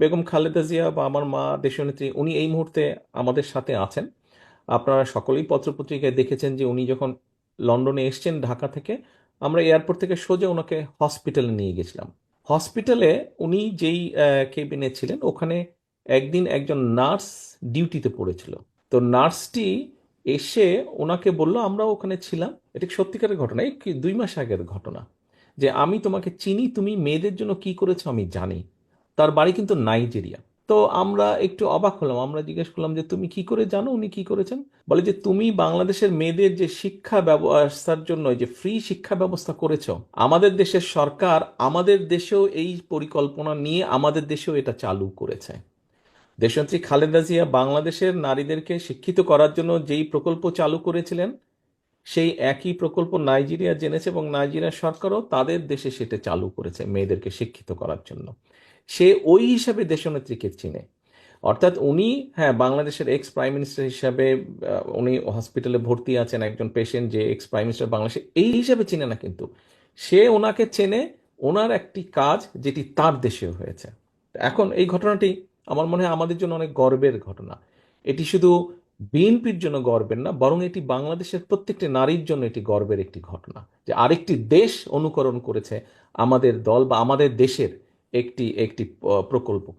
বেগম খালেদা জিয়া বা আমার মা দেশনেত্রী উনি এই মুহূর্তে আমাদের সাথে আছেন। আপনারা সকলেই পত্রপত্রিকায় দেখেছেন যে উনি যখন লন্ডনে এসছেন ঢাকা থেকে, আমরা এয়ারপোর্ট থেকে সোজা ওনাকে হসপিটালে নিয়ে গেছিলাম। হসপিটালে উনি যেই কেবিনে ছিলেন, ওখানে একদিন একজন নার্স ডিউটিতে পড়েছিল। তো নার্সটি এসে ওনাকে বলল, আমরা ওখানে ছিলাম। এটা সত্যিকারের ঘটনা? এই দুই মাস আগের ঘটনা। যে আমি তোমাকে চিনি, তুমি মেয়েদের জন্য কি করেছ আমি জানি। তার বাড়ি কিন্তু নাইজেরিয়া। তো আমরা একটু অবাক হলাম, আমরা জিজ্ঞেস করলাম যে, তুমি কি করে জানো উনি কি করেছেন? বলে যে, তুমি বাংলাদেশের মেয়েদের যে শিক্ষা ব্যবস্থার জন্য যে ফ্রি শিক্ষা ব্যবস্থা করেছ, আমাদের দেশের সরকার আমাদের দেশেও এই পরিকল্পনা নিয়ে আমাদের দেশেও এটা চালু করেছে। দেশনেত্রী খালেদা জিয়া বাংলাদেশের নারীদেরকে শিক্ষিত করার জন্য যেই প্রকল্প চালু করেছিলেন সেই একই প্রকল্প নাইজেরিয়া জেনেছে এবং নাইজেরিয়া সরকারও তাদের দেশে সেটা চালু করেছে মেয়েদেরকে শিক্ষিত করার জন্য। সে ওই হিসাবে দেশনেত্রীকে চিনে। অর্থাৎ উনি হ্যাঁ বাংলাদেশের এক্স প্রাইম মিনিস্টার হিসাবে উনি হসপিটালে ভর্তি আছেন একজন পেশেন্ট যে এক্স প্রাইম মিনিস্টার বাংলাদেশে, এই হিসাবে চিনে না কিন্তু। সে ওনাকে চেনে, ওনার একটি কাজ যেটি তার দেশেও হয়েছে। এখন এই ঘটনাটি আমার মনে হয় আমাদের জন্য অনেক গর্বের ঘটনা। এটি শুধু বিএনপির জন্য গর্বের না, বরং এটি বাংলাদেশের প্রত্যেকটি নারীর জন্য এটি গর্বের একটি ঘটনা যে আরেকটি দেশ অনুকরণ করেছে আমাদের দল বা আমাদের দেশের একটি একটি প্রকল্পকে।